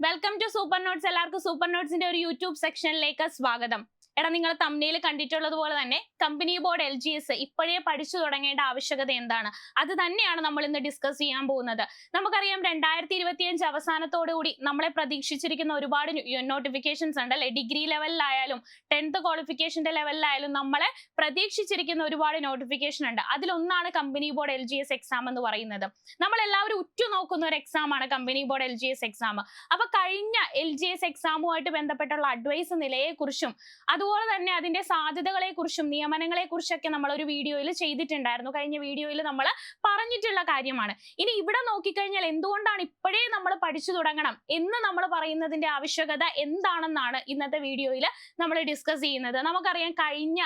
Welcome to super notes എല്ലാവർക്കും super നോട്ട്സിന്റെ ഒരു യൂട്യൂബ് സെക്ഷനിലേക്ക് സ്വാഗതം. എടാ നിങ്ങൾ തമ്മിൽ കണ്ടിട്ടുള്ളത് പോലെ തന്നെ company board L G S ഇപ്പോഴേ പഠിച്ചു തുടങ്ങേണ്ട ആവശ്യകത എന്താണ്? അത് തന്നെയാണ് നമ്മൾ ഇന്ന് ഡിസ്കസ് ചെയ്യാൻ പോകുന്നത്. നമുക്കറിയാം രണ്ടായിരത്തി ഇരുപത്തിയഞ്ച് അവസാനത്തോടുകൂടി നമ്മളെ പ്രതീക്ഷിച്ചിരിക്കുന്ന ഒരുപാട് നോട്ടിഫിക്കേഷൻസ് ഉണ്ട് അല്ലെ? ഡിഗ്രി ലെവലിലായാലും ടെൻത്ത് ക്വാളിഫിക്കേഷന്റെ ലെവലിലായാലും നമ്മളെ പ്രതീക്ഷിച്ചിരിക്കുന്ന ഒരുപാട് നോട്ടിഫിക്കേഷൻ ഉണ്ട്. അതിലൊന്നാണ് company board L G S exam എന്ന് പറയുന്നത്. നമ്മൾ എല്ലാവരും ഉറ്റുനോക്കുന്ന ഒരു എക്സാം ആണ് company board L G S exam അപ്പൊ കഴിഞ്ഞ എൽ ജി എസ് എക്സാമുമായിട്ട് ബന്ധപ്പെട്ടുള്ള അഡ്വൈസ് നിലയെക്കുറിച്ചും അതുപോലെ തന്നെ അതിന്റെ സാധ്യതകളെ കുറിച്ചും നിയമനങ്ങളെ കുറിച്ചൊക്കെ നമ്മൾ ഒരു വീഡിയോയിൽ ചെയ്തിട്ടുണ്ടായിരുന്നു. കഴിഞ്ഞ വീഡിയോയിൽ നമ്മൾ പറഞ്ഞിട്ടുള്ള കാര്യമാണ്. ഇനി ഇവിടെ നോക്കിക്കഴിഞ്ഞാൽ എന്തുകൊണ്ടാണ് ഇപ്പോഴേ നമ്മൾ പഠിച്ചു തുടങ്ങണം എന്ന് നമ്മൾ പറയുന്നതിന്റെ ആവശ്യകത എന്താണെന്നാണ് ഇന്നത്തെ വീഡിയോയിൽ നമ്മൾ ഡിസ്കസ് ചെയ്യുന്നത്. നമുക്കറിയാം കഴിഞ്ഞ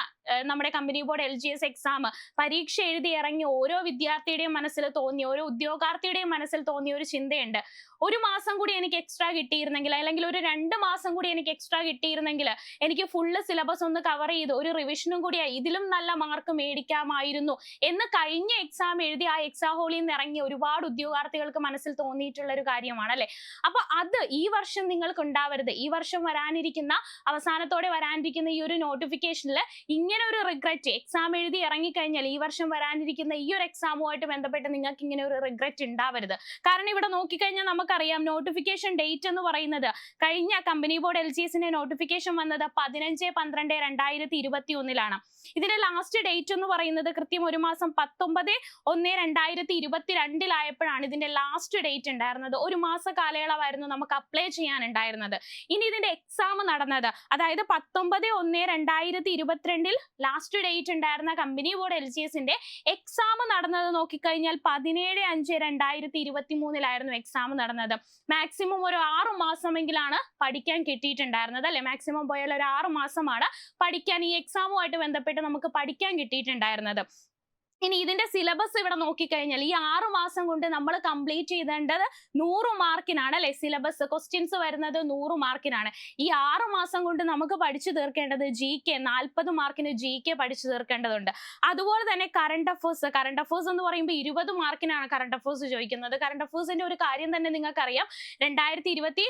നമ്മുടെ company board L G S exam പരീക്ഷ എഴുതി ഇറങ്ങി ഓരോ വിദ്യാർത്ഥിയുടെയും മനസ്സിൽ തോന്നിയ ഓരോ ഉദ്യോഗാർത്ഥിയുടെയും മനസ്സിൽ തോന്നിയ ഒരു ചിന്തയുണ്ട്. ഒരു മാസം കൂടി എനിക്ക് എക്സ്ട്രാ കിട്ടിയിരുന്നെങ്കിൽ അല്ലെങ്കിൽ ഒരു രണ്ട് മാസം കൂടി എനിക്ക് എക്സ്ട്രാ കിട്ടിയിരുന്നെങ്കിൽ എനിക്ക് ഫുള്ള് സിലബസ് ഒന്ന് കവർ ചെയ്ത് ഒരു റിവിഷനും കൂടി ആയി ഇതിലും നല്ല മാർക്ക് മേടിക്കാമായിരുന്നു എന്ന് കഴിഞ്ഞ എക്സാം എഴുതി ആ എക്സാം ഹോളിൽ നിന്ന് ഇറങ്ങി ഒരുപാട് ഉദ്യോഗാർത്ഥികൾക്ക് മനസ്സിൽ തോന്നിയിട്ടുള്ള ഒരു കാര്യമാണ് അല്ലെ? അപ്പൊ അത് ഈ വർഷം നിങ്ങൾക്ക് ഉണ്ടാവരുത്. ഈ വർഷം വരാനിരിക്കുന്ന അവസാനത്തോടെ വരാനിരിക്കുന്ന ഈ ഒരു നോട്ടിഫിക്കേഷനിൽ ഇങ്ങനെ ഒരു റിഗ്രറ്റ് എക്സാം എഴുതി ഇറങ്ങിക്കഴിഞ്ഞാൽ ഈ വർഷം വരാനിരിക്കുന്ന ഈ ഒരു എക്സാമുമായിട്ട് ബന്ധപ്പെട്ട് നിങ്ങൾക്ക് ഇങ്ങനെ ഒരു റിഗ്രറ്റ് ഉണ്ടാവരുത്. കാരണം ഇവിടെ നോക്കിക്കഴിഞ്ഞാൽ നമുക്കറിയാം നോട്ടിഫിക്കേഷൻ ഡേറ്റ് എന്ന് പറയുന്നത് കഴിഞ്ഞ കമ്പനി ബോർഡ് എൽ ജി എസിന്റെ നോട്ടിഫിക്കേഷൻ വന്നത് പതിനഞ്ച് പന്ത്രണ്ട് രണ്ടായിരത്തി ഇരുപത്തി ഒന്നിലാണ് ഇതിന്റെ ലാസ്റ്റ് ഡേറ്റ് എന്ന് പറയുന്നത് കൃത്യം ഒരു മാസം പത്തൊമ്പത് ഒന്ന് രണ്ടായിരത്തി ഇരുപത്തിരണ്ടിലായപ്പോഴാണ് ഇതിന്റെ ലാസ്റ്റ് ഡേറ്റ് ഉണ്ടായിരുന്നത്. ഒരു മാസ കാലയളവായിരുന്നു നമുക്ക് അപ്ലൈ ചെയ്യാനുണ്ടായിരുന്നത്. ഇനി ഇതിന്റെ എക്സാം നടന്നത്. അതായത് പത്തൊമ്പത് ഒന്ന് രണ്ടായിരത്തി ഇരുപത്തിരണ്ടിൽ ലാസ്റ്റ് ഡേറ്റ് ഉണ്ടായിരുന്ന കമ്പനി ബോർഡ് എൽ ജി എസിന്റെ എക്സാം നടന്നത് നോക്കിക്കഴിഞ്ഞാൽ പതിനേഴ് അഞ്ച് രണ്ടായിരത്തി ഇരുപത്തി മൂന്നിലായിരുന്നു എക്സാം നടന്നത്. മാക്സിമം ഒരു ആറു മാസമെങ്കിലാണ് പഠിക്കാൻ കിട്ടിയിട്ടുണ്ടായിരുന്നത്. അല്ലെ? മാക്സിമം പോയാൽ ഒരു ആറു മാസമാണ് പഠിക്കാൻ ഈ എക്സാമുമായിട്ട് ബന്ധപ്പെട്ട് നമുക്ക് പഠിക്കാൻ കിട്ടിയിട്ടുണ്ടായിരുന്നത്. ഇനി ഇതിന്റെ സിലബസ് ഇവിടെ നോക്കിക്കഴിഞ്ഞാൽ ഈ ആറു മാസം കൊണ്ട് നമ്മൾ കംപ്ലീറ്റ് ചെയ്തേണ്ടത് നൂറ് മാർക്കിനാണ് അല്ലെ? സിലബസ് ക്വസ്റ്റ്യൻസ് വരുന്നത് നൂറ് മാർക്കിനാണ് ഈ ആറു മാസം കൊണ്ട് നമുക്ക് പഠിച്ചു തീർക്കേണ്ടത് ജി കെ നാൽപ്പത് മാർക്കിന് ജി കെ പഠിച്ചു തീർക്കേണ്ടതുണ്ട്. അതുപോലെ തന്നെ കറണ്ട് അഫേഴ്സ് കറണ്ട് അഫേഴ്സ് എന്ന് പറയുമ്പോൾ ഇരുപത് മാർക്കിനാണ് കറണ്ട് അഫേഴ്സ് ചോദിക്കുന്നത്. കറണ്ട് അഫേഴ്സിന്റെ ഒരു കാര്യം തന്നെ നിങ്ങൾക്കറിയാം. രണ്ടായിരത്തി ഇരുപത്തി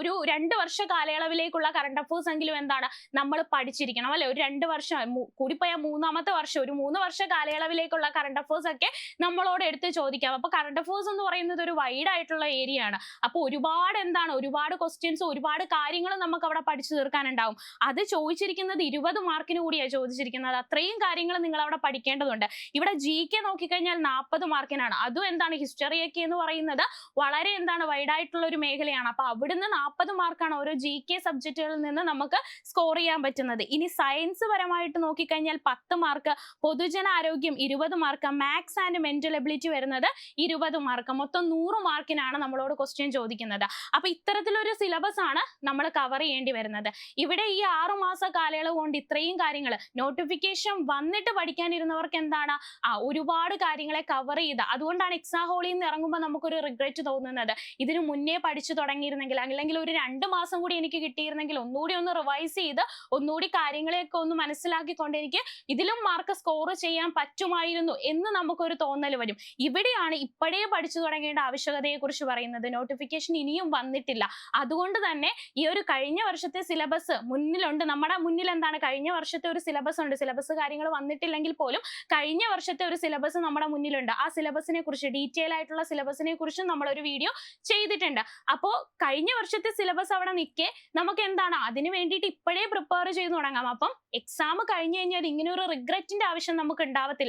ഒരു രണ്ട് വർഷ കാലയളവിലേക്കുള്ള കറണ്ട് അഫേഴ്സ് എങ്കിലും എന്താണ്? നമ്മൾ പഠിച്ചിരിക്കണം. അല്ലെ? ഒരു രണ്ട് വർഷം കൂടിപ്പോയാൽ കൂടിപ്പോയ മൂന്നാമത്തെ വർഷം ഒരു മൂന്ന് വർഷ കാലയളവിലേക്കുള്ള കറണ്ട് അഫേഴ്സ് ഒക്കെ നമ്മളോട് എടുത്ത് ചോദിക്കാം. അപ്പൊ കറണ്ട് അഫേഴ്സ് എന്ന് പറയുന്നത് ഒരു വൈഡ് ആയിട്ടുള്ള ഏരിയ ആണ്. അപ്പൊ ഒരുപാട് എന്താണ്? ഒരുപാട് ക്വസ്റ്റ്യൻസ് ഒരുപാട് കാര്യങ്ങൾ നമുക്ക് അവിടെ പഠിച്ചു തീർക്കാനുണ്ടാവും. അത് ചോദിച്ചിരിക്കുന്നത് ഇരുപത് മാർക്കിന് കൂടിയാണ് ചോദിച്ചിരിക്കുന്നത്. അത്രയും കാര്യങ്ങൾ നിങ്ങൾ അവിടെ പഠിക്കേണ്ടതുണ്ട്. ഇവിടെ ജി കെ നോക്കിക്കഴിഞ്ഞാൽ നാൽപ്പത് മാർക്കിനാണ് അതും എന്താണ്? ഹിസ്റ്ററി ഒക്കെ എന്ന് പറയുന്നത് വളരെ എന്താണ്? വൈഡ് ആയിട്ടുള്ള ഒരു മേഖലയാണ്. അപ്പൊ അവിടുന്ന് നാൽപ്പത് മാർക്കാണ് ഓരോ ജി കെ സബ്ജക്റ്റുകളിൽ നിന്ന് നമുക്ക് സ്കോർ ചെയ്യാൻ പറ്റുന്നത്. ഇനി സയൻസ് പരമായിട്ട് നോക്കിക്കഴിഞ്ഞാൽ പത്ത് മാർക്ക് പൊതുജനാരോഗ്യം ഇരുപത് mark maths and mental ability വരുന്നത് ഇരുപത് മാർക്ക് മൊത്തം നൂറ് മാർക്കിനാണ് നമ്മളോട് ക്വസ്റ്റ്യൻ ചോദിക്കുന്നത്. അപ്പൊ ഇത്തരത്തിലൊരു സിലബസ് ആണ് നമ്മൾ കവർ ചെയ്യേണ്ടി വരുന്നത്. ഇവിടെ ഈ ആറു മാസ കാലയളവ് കൊണ്ട് ഇത്രയും കാര്യങ്ങൾ നോട്ടിഫിക്കേഷൻ വന്നിട്ട് പഠിക്കാനിരുന്നവർക്ക് എന്താണ്? ആ ഒരുപാട് കാര്യങ്ങളെ കവർ ചെയ്ത് അതുകൊണ്ടാണ് എക്സാം ഹോളിൽ നിന്ന് ഇറങ്ങുമ്പോൾ നമുക്കൊരു റിഗ്രറ്റ് തോന്നുന്നത്. ഇതിനു മുന്നേ പഠിച്ചു തുടങ്ങിയിരുന്നെങ്കിൽ അല്ലെങ്കിൽ ഒരു രണ്ട് മാസം കൂടി എനിക്ക് കിട്ടിയിരുന്നെങ്കിൽ ഒന്നുകൂടി ഒന്ന് റിവൈസ് ചെയ്ത് ഒന്നുകൂടി കാര്യങ്ങളെയൊക്കെ ഒന്ന് മനസ്സിലാക്കിക്കൊണ്ട് എനിക്ക് ഇതിലും മാർക്ക് സ്കോർ ചെയ്യാൻ പറ്റുമായിരുന്നു എന്ന് നമുക്കൊരു തോന്നൽ വരും. ഇവിടെയാണ് ഇപ്പോഴേ പഠിച്ചു തുടങ്ങേണ്ട ആവശ്യകതയെ കുറിച്ച് പറയുന്നത്. നോട്ടിഫിക്കേഷൻ ഇനിയും വന്നിട്ടില്ല. അതുകൊണ്ട് തന്നെ ഈ ഒരു കഴിഞ്ഞ വർഷത്തെ സിലബസ് മുന്നിലുണ്ട്. നമ്മുടെ മുന്നിൽ എന്താണ്? കഴിഞ്ഞ വർഷത്തെ ഒരു സിലബസ് ഉണ്ട്. സിലബസ് കാര്യങ്ങൾ വന്നിട്ടില്ലെങ്കിൽ പോലും കഴിഞ്ഞ വർഷത്തെ ഒരു സിലബസ് നമ്മുടെ മുന്നിലുണ്ട്. ആ സിലബസിനെ കുറിച്ച് ഡീറ്റെയിൽ ആയിട്ടുള്ള സിലബസിനെ കുറിച്ച് നമ്മൾ ഒരു വീഡിയോ ചെയ്തിട്ടുണ്ട്. അപ്പോൾ കഴിഞ്ഞ വർഷത്തെ സിലബസ് അവിടെ നിൽക്കെ നമുക്ക് എന്താണ് അതിന് വേണ്ടിയിട്ട് ഇപ്പോഴേ പ്രിപ്പയർ ചെയ്ത് തുടങ്ങാം. അപ്പം എക്സാം കഴിഞ്ഞു കഴിഞ്ഞാൽ ഇങ്ങനെ ഒരു റിഗ്രറ്റിന്റെ ആവശ്യം നമുക്ക് ഉണ്ടാവത്തില്ല.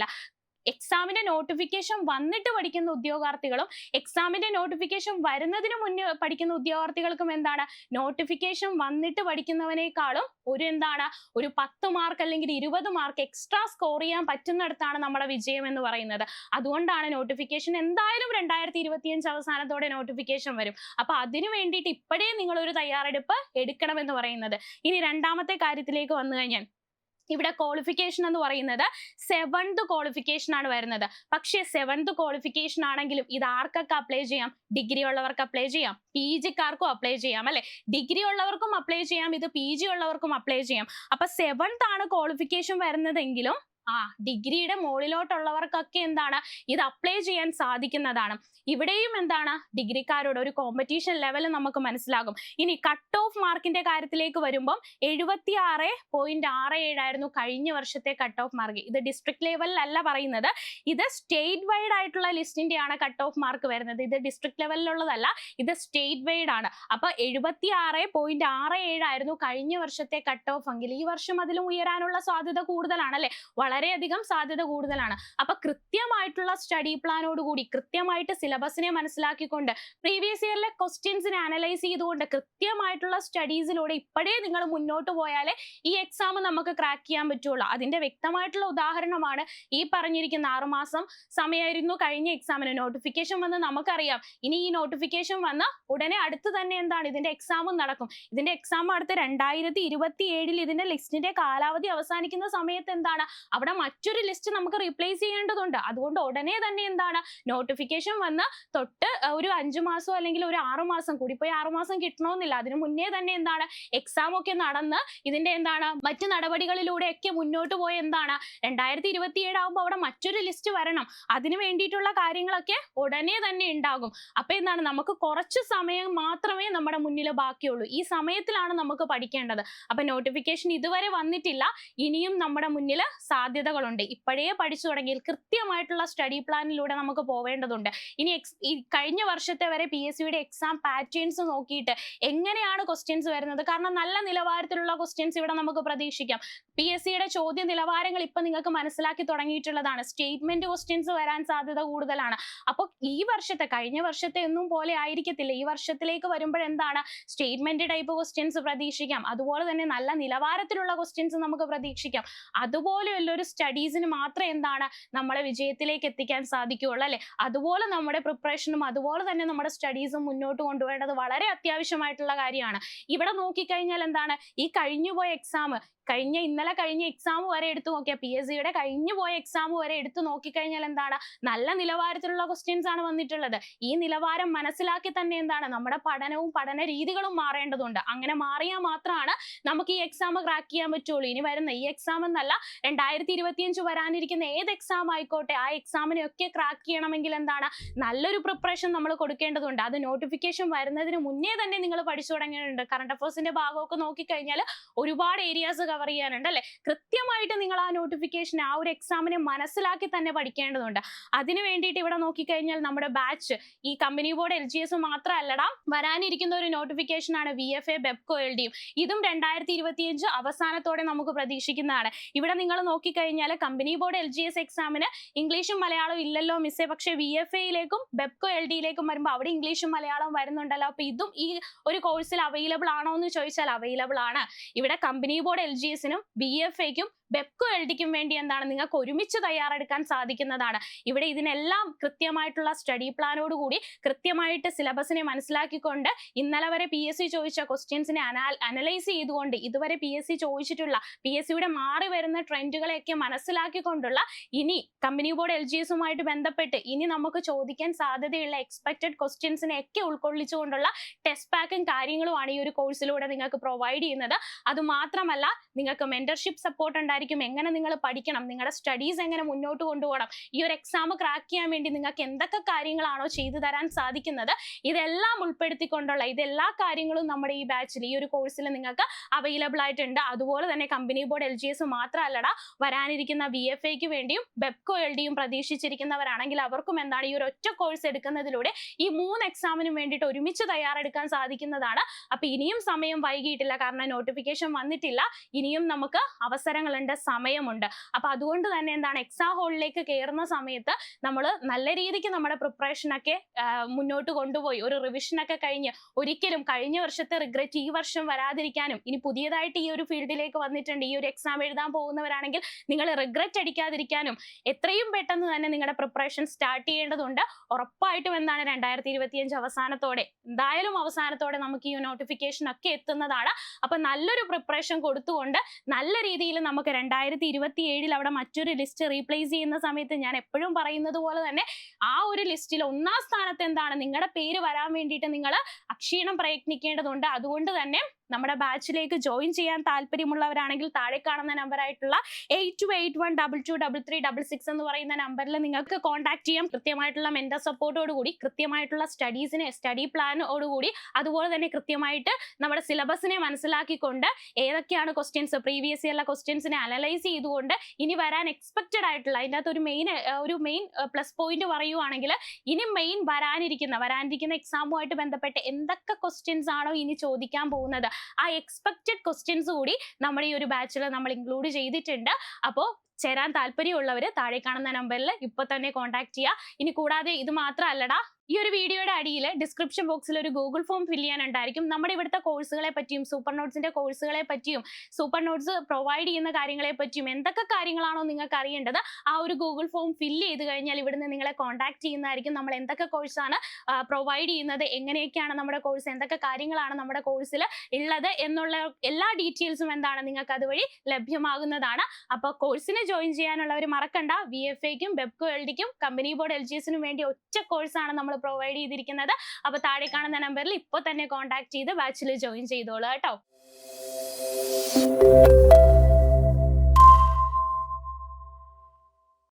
എക്സാമിന്റെ നോട്ടിഫിക്കേഷൻ വന്നിട്ട് പഠിക്കുന്ന ഉദ്യോഗാർത്ഥികളും എക്സാമിന്റെ നോട്ടിഫിക്കേഷൻ വരുന്നതിന് മുന്നേ പഠിക്കുന്ന ഉദ്യോഗാർത്ഥികൾക്കും എന്താണ്? നോട്ടിഫിക്കേഷൻ വന്നിട്ട് പഠിക്കുന്നവനേക്കാളും ഒരു എന്താണ്? ഒരു പത്ത് മാർക്ക് അല്ലെങ്കിൽ ഇരുപത് മാർക്ക് എക്സ്ട്രാ സ്കോർ ചെയ്യാൻ പറ്റുന്നിടത്താണ് നമ്മുടെ വിജയം എന്ന് പറയുന്നത്. അതുകൊണ്ടാണ് നോട്ടിഫിക്കേഷൻ എന്തായാലും രണ്ടായിരത്തി ഇരുപത്തിയഞ്ച് അവസാനത്തോടെ നോട്ടിഫിക്കേഷൻ വരും. അപ്പൊ അതിനു വേണ്ടിയിട്ട് ഇപ്പോഴേ നിങ്ങൾ ഒരു തയ്യാറെടുപ്പ് എടുക്കണമെന്ന് പറയുന്നത്. ഇനി രണ്ടാമത്തെ കാര്യത്തിലേക്ക് വന്നു കഴിഞ്ഞാൽ ഇവിടെ ക്വാളിഫിക്കേഷൻ എന്ന് പറയുന്നത് സെവൻത് ക്വാളിഫിക്കേഷൻ ആണ് വരുന്നത്. പക്ഷേ സെവൻത് ക്വാളിഫിക്കേഷൻ ആണെങ്കിലും ഇത് ആർക്കൊക്കെ അപ്ലൈ ചെയ്യാം? ഡിഗ്രി ഉള്ളവർക്ക് അപ്ലൈ ചെയ്യാം. പി ജിക്കാർക്കും അപ്ലൈ ചെയ്യാം അല്ലെ? ഡിഗ്രി ഉള്ളവർക്കും അപ്ലൈ ചെയ്യാം ഇത് പി ജി ഉള്ളവർക്കും അപ്ലൈ ചെയ്യാം. അപ്പൊ സെവൻത് ആണ് ക്വാളിഫിക്കേഷൻ വരുന്നതെങ്കിലും ആ ഡിഗ്രിയുടെ മുകളിലോട്ടുള്ളവർക്കൊക്കെ എന്താണ്? ഇത് അപ്ലൈ ചെയ്യാൻ സാധിക്കുന്നതാണ്. ഇവിടെയും എന്താണ്? ഡിഗ്രിക്കാരോട് ഒരു കോമ്പറ്റീഷൻ ലെവൽ നമുക്ക് മനസ്സിലാകും. ഇനി കട്ട് ഓഫ് മാർക്കിന്റെ കാര്യത്തിലേക്ക് വരുമ്പം എഴുപത്തി ആറ് പോയിന്റ് ആറ് ഏഴായിരുന്നു കഴിഞ്ഞ വർഷത്തെ കട്ട് ഓഫ് മാർക്ക് ഇത് ഡിസ്ട്രിക്ട് ലെവലിലല്ല പറയുന്നത്. ഇത് സ്റ്റേറ്റ് വൈഡ് ആയിട്ടുള്ള ലിസ്റ്റിന്റെ ആണ് കട്ട് ഓഫ് മാർക്ക് വരുന്നത്. ഇത് ഡിസ്ട്രിക്ട് ലെവലിലുള്ളതല്ല ഇത് സ്റ്റേറ്റ് വൈഡ് ആണ്. അപ്പൊ എഴുപത്തി ആറ് പോയിന്റ് ആറ് ഏഴായിരുന്നു കഴിഞ്ഞ വർഷത്തെ കട്ട് ഓഫ് എങ്കിൽ ഈ വർഷം അതിലും ഉയരാനുള്ള സാധ്യത കൂടുതലാണ് അല്ലെ? വളരെയധികം സാധ്യത കൂടുതലാണ്. അപ്പൊ കൃത്യമായിട്ടുള്ള സ്റ്റഡി പ്ലാനോട് കൂടി കൃത്യമായിട്ട് സിലബസിനെ മനസ്സിലാക്കിക്കൊണ്ട് പ്രീവിയസ് ഇയറിലെ ക്വസ്റ്റ്യൻസിനെ അനലൈസ് ചെയ്തുകൊണ്ട് കൃത്യമായിട്ടുള്ള സ്റ്റഡീസിലൂടെ ഇപ്പോഴേ നിങ്ങൾ മുന്നോട്ട് പോയാലേ ഈ എക്സാം നമുക്ക് ക്രാക്ക് ചെയ്യാൻ പറ്റുള്ളൂ. അതിന്റെ വ്യക്തമായിട്ടുള്ള ഉദാഹരണമാണ് ഈ പറഞ്ഞിരിക്കുന്ന ആറുമാസം സമയമായിരുന്നു കഴിഞ്ഞ എക്സാമിന് നോട്ടിഫിക്കേഷൻ വന്ന് നമുക്കറിയാം. ഇനി ഈ നോട്ടിഫിക്കേഷൻ വന്ന ഉടനെ അടുത്ത് തന്നെ എന്താണ്? ഇതിന്റെ എക്സാമും നടക്കും. ഇതിന്റെ എക്സാം അടുത്ത് രണ്ടായിരത്തി ഇരുപത്തി ഏഴിൽ ഇതിന്റെ ലിസ്റ്റിന്റെ കാലാവധി അവസാനിക്കുന്ന സമയത്ത് എന്താണ്? അവിടെ മറ്റൊരു ലിസ്റ്റ് നമുക്ക് റീപ്ലേസ് ചെയ്യേണ്ടതുണ്ട്. അതുകൊണ്ട് ഉടനെ തന്നെ എന്താണ്? നോട്ടിഫിക്കേഷൻ വന്ന് തൊട്ട് ഒരു അഞ്ചു മാസം അല്ലെങ്കിൽ ഒരു ആറു മാസം കൂടി പോയി ആറു മാസം കിട്ടണമെന്നില്ല അതിന് മുന്നേ തന്നെ എന്താണ്? എക്സാം ഒക്കെ നടന്ന് ഇതിന്റെ എന്താണ്? മറ്റു നടപടികളിലൂടെ ഒക്കെ മുന്നോട്ട് പോയ എന്താണ്? രണ്ടായിരത്തി ഇരുപത്തി ഏഴാകുമ്പോൾ അവിടെ മറ്റൊരു ലിസ്റ്റ് വരണം. അതിന് വേണ്ടിയിട്ടുള്ള കാര്യങ്ങളൊക്കെ ഉടനെ തന്നെ ഉണ്ടാകും. അപ്പൊ എന്താണ്? നമുക്ക് കുറച്ച് സമയം മാത്രമേ നമ്മുടെ മുന്നിൽ ബാക്കിയുള്ളൂ. ഈ സമയത്തിലാണ് നമുക്ക് പഠിക്കേണ്ടത്. അപ്പൊ നോട്ടിഫിക്കേഷൻ ഇതുവരെ വന്നിട്ടില്ല. ഇനിയും നമ്മുടെ മുന്നിൽ സാധ്യതകളുണ്ട്. ഇപ്പോഴേ പഠിച്ചു തുടങ്ങിയാൽ കൃത്യമായിട്ടുള്ള സ്റ്റഡി പ്ലാനിലൂടെ നമുക്ക് പോവേണ്ടതുണ്ട്. ഇനി എക്സ് ഈ കഴിഞ്ഞ വർഷത്തെ വരെ പി എസ് സിയുടെ എക്സാം പാറ്റേൺസ് നോക്കിയിട്ട് എങ്ങനെയാണ് ക്വസ്റ്റ്യൻസ് വരുന്നത്? കാരണം നല്ല നിലവാരത്തിലുള്ള ക്വസ്റ്റ്യൻസ് ഇവിടെ നമുക്ക് പ്രതീക്ഷിക്കാം. പി എസ് സിയുടെ ചോദ്യ നിലവാരങ്ങൾ ഇപ്പൊ നിങ്ങൾക്ക് മനസ്സിലാക്കി തുടങ്ങിയിട്ടുള്ളതാണ്. സ്റ്റേറ്റ്മെന്റ് ക്വസ്റ്റ്യൻസ് വരാൻ സാധ്യത കൂടുതലാണ്. അപ്പോൾ ഈ വർഷത്തെ കഴിഞ്ഞ വർഷത്തെ ഒന്നും പോലെ ആയിരിക്കത്തില്ല. ഈ വർഷത്തിലേക്ക് വരുമ്പോഴെന്താണ് സ്റ്റേറ്റ്മെന്റ് ടൈപ്പ് ക്വസ്റ്റ്യൻസ് പ്രതീക്ഷിക്കാം. അതുപോലെ തന്നെ നല്ല നിലവാരത്തിലുള്ള ക്വസ്റ്റ്യൻസ് നമുക്ക് പ്രതീക്ഷിക്കാം. അതുപോലെയുള്ള ഒരു സ്റ്റഡീസിന് മാത്രം എന്താണ്? നമ്മളെ വിജയത്തിലേക്ക് എത്തിക്കാൻ സാധിക്കുകയുള്ളൂ അല്ലെ? അതുപോലെ നമ്മുടെ പ്രിപ്പറേഷനും അതുപോലെ തന്നെ നമ്മുടെ സ്റ്റഡീസും മുന്നോട്ട് കൊണ്ടുപോകേണ്ടത് വളരെ അത്യാവശ്യമായിട്ടുള്ള കാര്യമാണ്. ഇവിടെ നോക്കിക്കഴിഞ്ഞാൽ എന്താണ്? ഈ കഴിഞ്ഞുപോയ എക്സാം കഴിഞ്ഞ ഇന്നലെ കഴിഞ്ഞ എക്സാം വരെ എടുത്തു നോക്കിയാൽ പി എസ് സിയുടെ കഴിഞ്ഞു പോയ എക്സാം വരെ എടുത്തു നോക്കിക്കഴിഞ്ഞാൽ എന്താണ്? നല്ല നിലവാരത്തിലുള്ള ക്വസ്റ്റ്യൻസ് ആണ് വന്നിട്ടുള്ളത്. ഈ നിലവാരം മനസ്സിലാക്കി തന്നെ എന്താണ്? നമ്മുടെ പഠനവും പഠന രീതികളും മാറേണ്ടതുണ്ട്. അങ്ങനെ മാറിയാൽ മാത്രമാണ് നമുക്ക് ഈ എക്സാം ക്രാക്ക് ചെയ്യാൻ പറ്റുള്ളൂ. ഇനി വരുന്ന ഈ എക്സാം എന്നല്ല രണ്ടായിരത്തി ഇരുപത്തിയഞ്ച് വരാനിരിക്കുന്ന ഏത് എക്സാം ആയിക്കോട്ടെ ആ എക്സാമിനെ ഒക്കെ ക്രാക്ക് ചെയ്യണമെങ്കിൽ എന്താണ്? നല്ലൊരു പ്രിപ്പറേഷൻ നമ്മൾ കൊടുക്കേണ്ടതുണ്ട്. അത് നോട്ടിഫിക്കേഷൻ വരുന്നതിന് മുന്നേ തന്നെ നിങ്ങൾ പഠിച്ചു തുടങ്ങേണ്ടതുണ്ട്. കറണ്ട് അഫേഴ്സിന്റെ ഭാഗമൊക്കെ നോക്കിക്കഴിഞ്ഞാൽ ഒരുപാട് ഏരിയാസ് കവർ ചെയ്യാനുണ്ട് കൃത്യമായിട്ട് നിങ്ങൾ ആ നോട്ടിഫിക്കേഷൻ ആ ഒരു എക്സാമിനെ മനസ്സിലാക്കി തന്നെ പഠിക്കേണ്ടതുണ്ട്. അതിന് വേണ്ടിയിട്ട് ഇവിടെ നോക്കിക്കഴിഞ്ഞാൽ നമ്മുടെ ബാച്ച് ഈ company board L G S മാത്രമല്ലടാ വരാനിരിക്കുന്ന ഒരു നോട്ടിഫിക്കേഷൻ ആണ് V F A Bevco L ഡിയും ഇതും രണ്ടായിരത്തി ഇരുപത്തിയഞ്ച് അവസാനത്തോടെ നമുക്ക് പ്രതീക്ഷിക്കുന്നതാണ്. ഇവിടെ നിങ്ങൾ നോക്കിക്കഴിഞ്ഞാൽ company board L G S എക്സാമിന് ഇംഗ്ലീഷും മലയാളവും ഇല്ലല്ലോ മിസ്സേ പക്ഷേ വി എഫ് എയിലേക്കും ബെബ്കോ എൽ ഡിയിലേക്കും വരുമ്പോൾ അവിടെ ഇംഗ്ലീഷും മലയാളവും വരുന്നുണ്ടല്ലോ. അപ്പൊ ഇതും ഈ ഒരു കോഴ്സിൽ അവൈലബിൾ ആണോ എന്ന് ചോദിച്ചാൽ അവൈലബിൾ ആണ്. ഇവിടെ കമ്പനി ബോർഡ് എൽ ജി എസിനും ബി എഫ് എക്കും ബെപ്കോ എൽ വേണ്ടി എന്താണ്? നിങ്ങൾക്ക് ഒരുമിച്ച് തയ്യാറെടുക്കാൻ സാധിക്കുന്നതാണ്. ഇവിടെ ഇതിനെല്ലാം കൃത്യമായിട്ടുള്ള സ്റ്റഡി പ്ലാനോട് കൂടി കൃത്യമായിട്ട് സിലബസിനെ മനസ്സിലാക്കിക്കൊണ്ട് ഇന്നലെ വരെ പി എസ് സി ചോദിച്ച ക്വസ്റ്റ്യൻസിനെ അനലൈസ് ചെയ്തുകൊണ്ട് ഇതുവരെ പി എസ് സി ചോദിച്ചിട്ടുള്ള പി എസ് സിയുടെ മാറി വരുന്ന ട്രെൻഡുകളെയൊക്കെ മനസ്സിലാക്കിക്കൊണ്ടുള്ള ഇനി കമ്പനി ബോർഡ് എൽ ജി എസുമായിട്ട് ബന്ധപ്പെട്ട് ഇനി നമുക്ക് ചോദിക്കാൻ സാധ്യതയുള്ള എക്സ്പെക്റ്റഡ് ക്വസ്റ്റ്യൻസിനെ ഒക്കെ ഉൾക്കൊള്ളിച്ചുകൊണ്ടുള്ള ടെസ്റ്റ് പാക്കും കാര്യങ്ങളുമാണ് ഈ ഒരു കോഴ്സിലൂടെ നിങ്ങൾക്ക് പ്രൊവൈഡ് ചെയ്യുന്നത്. അത് മാത്രമല്ല നിങ്ങൾക്ക് മെന്റർഷിപ്പ് സപ്പോർട്ട് ഉണ്ടായിരിക്കും എങ്ങനെ നിങ്ങൾ പഠിക്കണം നിങ്ങളുടെ സ്റ്റഡീസ് എങ്ങനെ മുന്നോട്ട് കൊണ്ടുപോകണം ഈ ഒരു എക്സാം ക്രാക്ക് ചെയ്യാൻ വേണ്ടി നിങ്ങൾക്ക് എന്തൊക്കെ കാര്യങ്ങളാണോ ചെയ്തു തരാൻ സാധിക്കുന്നത് ഇതെല്ലാം ഉൾപ്പെടുത്തിക്കൊണ്ടുള്ള ഇതെല്ലാ കാര്യങ്ങളും നമ്മുടെ ഈ ബാച്ചിൽ ഈ ഒരു കോഴ്സിൽ നിങ്ങൾക്ക് അവൈലബിൾ ആയിട്ടുണ്ട്. അതുപോലെ തന്നെ company board L G S മാത്രമല്ലടാ വരാനിരിക്കുന്ന വി എഫ് എക്ക് വേണ്ടിയും ബെപ്കോ എൽ ഡിയും പ്രതീക്ഷിച്ചിരിക്കുന്നവരാണെങ്കിൽ അവർക്കും എന്താണ് ഈ ഒരു ഒറ്റ കോഴ്സ് എടുക്കുന്നതിലൂടെ ഈ മൂന്ന് എക്സാമിനും വേണ്ടിയിട്ട് ഒരുമിച്ച് തയ്യാറെടുക്കാൻ സാധിക്കുന്നതാണ്. അപ്പൊ ഇനിയും സമയം വൈകിയിട്ടില്ല കാരണം നോട്ടിഫിക്കേഷൻ വന്നിട്ടില്ല. ഇനിയും നമുക്ക് അവസരങ്ങളുണ്ട്. സമയമുണ്ട്. അപ്പൊ അതുകൊണ്ട് തന്നെ എന്താണ് എക്സാം ഹോളിലേക്ക് കയറുന്ന സമയത്ത് നമ്മൾ നല്ല രീതിക്ക് നമ്മുടെ പ്രിപ്പറേഷൻ ഒക്കെ മുന്നോട്ട് കൊണ്ടുപോയി. ഒരു റിവിഷൻ ഒക്കെ കഴിഞ്ഞ് ഒരിക്കലും കഴിഞ്ഞ വർഷത്തെ റിഗ്രറ്റ് ഈ വർഷം വരാതിരിക്കാനും ഇനി പുതിയതായിട്ട് ഈ ഒരു ഫീൽഡിലേക്ക് വന്നിട്ടുണ്ട് ഈ ഒരു എക്സാം എഴുതാൻ പോകുന്നവരാണെങ്കിൽ നിങ്ങൾ റിഗ്രറ്റ് അടിക്കാതിരിക്കാനും എത്രയും പെട്ടെന്ന് തന്നെ നിങ്ങളുടെ പ്രിപ്പറേഷൻ സ്റ്റാർട്ട് ചെയ്യേണ്ടതുണ്ട്. ഉറപ്പായിട്ടും എന്താണ് രണ്ടായിരത്തി ഇരുപത്തിയഞ്ച് അവസാനത്തോടെ എന്തായാലും അവസാനത്തോടെ നമുക്ക് ഈ നോട്ടിഫിക്കേഷൻ ഒക്കെ എത്തുന്നതാണ്. അപ്പൊ നല്ലൊരു പ്രിപ്പറേഷൻ കൊടുത്തുകൊണ്ട് നല്ല രീതിയിൽ നമുക്ക് രണ്ടായിരത്തി ഇരുപത്തി ഏഴിൽ അവിടെ മറ്റൊരു ലിസ്റ്റ് റീപ്ലേസ് ചെയ്യുന്ന സമയത്ത് ഞാൻ എപ്പോഴും പറയുന്നത് പോലെ തന്നെ ആ ഒരു ലിസ്റ്റിൽ ഒന്നാം സ്ഥാനത്ത് എന്താണ്? നിങ്ങളുടെ പേര് വരാൻ വേണ്ടിയിട്ട് നിങ്ങൾ അക്ഷീണം പ്രയത്നിക്കേണ്ടതുണ്ട്. അതുകൊണ്ട് തന്നെ നമ്മുടെ ബാച്ചിലേക്ക് ജോയിൻ ചെയ്യാൻ താല്പര്യമുള്ളവരാണെങ്കിൽ താഴെ കാണുന്ന നമ്പർ ആയിട്ടുള്ള eight two eight one double two double three double six എന്ന് പറയുന്ന നമ്പറിൽ നിങ്ങൾക്ക് കോൺടാക്ട് ചെയ്യാം. കൃത്യമായിട്ടുള്ള മെന്റർ സപ്പോർട്ടോട് കൂടി കൃത്യമായിട്ടുള്ള സ്റ്റഡീസിനെ സ്റ്റഡി പ്ലാനോടുകൂടി അതുപോലെ തന്നെ കൃത്യമായിട്ട് നമ്മുടെ സിലബസിനെ മനസ്സിലാക്കിക്കൊണ്ട് ഏതൊക്കെയാണ് ക്വസ്റ്റ്യൻസ് പ്രീവിയസ് ഇയറിലെ ക്വസ്റ്റ്യൻസിനെ അനലൈസ് ചെയ്തുകൊണ്ട് ഇനി വരാൻ എക്സ്പെക്റ്റഡ് ആയിട്ടുള്ള അതിന്റെ അകത്ത് ഒരു മെയിൻ ഒരു മെയിൻ പ്ലസ് പോയിന്റ് പറയുവാണെങ്കിൽ ഇനി മെയിൻ വരാനിരിക്കുന്ന വരാനിരിക്കുന്ന എക്സാമുമായിട്ട് ബന്ധപ്പെട്ട് എന്തൊക്കെ ക്വസ്റ്റ്യൻസ് ആണോ ഇനി ചോദിക്കാൻ പോകുന്നത് ആ എക്സ്പെക്റ്റഡ് ക്വസ്റ്റ്യൻസ് കൂടി നമ്മുടെ ഈ ഒരു ബാച്ചിൽ നമ്മൾ ഇൻക്ലൂഡ് ചെയ്തിട്ടുണ്ട്. അപ്പോൾ ചേരാൻ താല്പര്യമുള്ളവർ താഴെ കാണുന്ന നമ്പറിൽ ഇപ്പൊ തന്നെ കോൺടാക്ട് ചെയ്യുക ഇനി കൂടാതെ ഇത് മാത്രമല്ലടാ ഈ ഒരു വീഡിയോയുടെ അടിയിൽ ഡിസ്ക്രിപ്ഷൻ ബോക്സിൽ ഒരു ഗൂഗിൾ ഫോം ഫില്ല് ചെയ്യാനുണ്ടായിരിക്കും നമ്മുടെ ഇവിടുത്തെ കോഴ്സുകളെ പറ്റിയും സൂപ്പർ നോട്ട്സിന്റെ കോഴ്സുകളെ പറ്റിയും സൂപ്പർ നോട്ട്സ് പ്രൊവൈഡ് ചെയ്യുന്ന കാര്യങ്ങളെ പറ്റിയും എന്തൊക്കെ കാര്യങ്ങളാണോ നിങ്ങൾക്ക് അറിയേണ്ടത് ആ ഒരു ഗൂഗിൾ ഫോം ഫില്ല് ചെയ്ത് കഴിഞ്ഞാൽ ഇവിടുന്ന് നിങ്ങളെ കോൺടാക്ട് ചെയ്യുന്നതായിരിക്കും. നമ്മൾ എന്തൊക്കെ കോഴ്സാണ് പ്രൊവൈഡ് ചെയ്യുന്നത് എങ്ങനെയൊക്കെയാണ് നമ്മുടെ കോഴ്സ് എന്തൊക്കെ കാര്യങ്ങളാണ് നമ്മുടെ കോഴ്സിൽ ഉള്ളത് എന്നുള്ള എല്ലാ ഡീറ്റെയിൽസും എന്താണ് നിങ്ങൾക്ക് അതുവഴി ലഭ്യമാകുന്നതാണ്. അപ്പോൾ കോഴ്സിന് ജോയിൻ ചെയ്യാനുള്ളവർ മറക്കണ്ട. വി എഫ് എക്കും ബെബ്കോ എൽ ഡിക്കും കമ്പനി ബോർഡ് എൽ ജി എസിനും വേണ്ടി ഒറ്റ കോഴ്സാണ് നമ്മൾ പ്രൊവൈഡ് ചെയ്തിരിക്കുന്നത്. അപ്പോൾ താഴെ കാണുന്ന നമ്പറിൽ ഇപ്പോൾ തന്നെ കോൺടാക്ട് ചെയ്ത് ബാച്ചിൽ ജോയിൻ ചെയ്തോളൂ കേട്ടോ.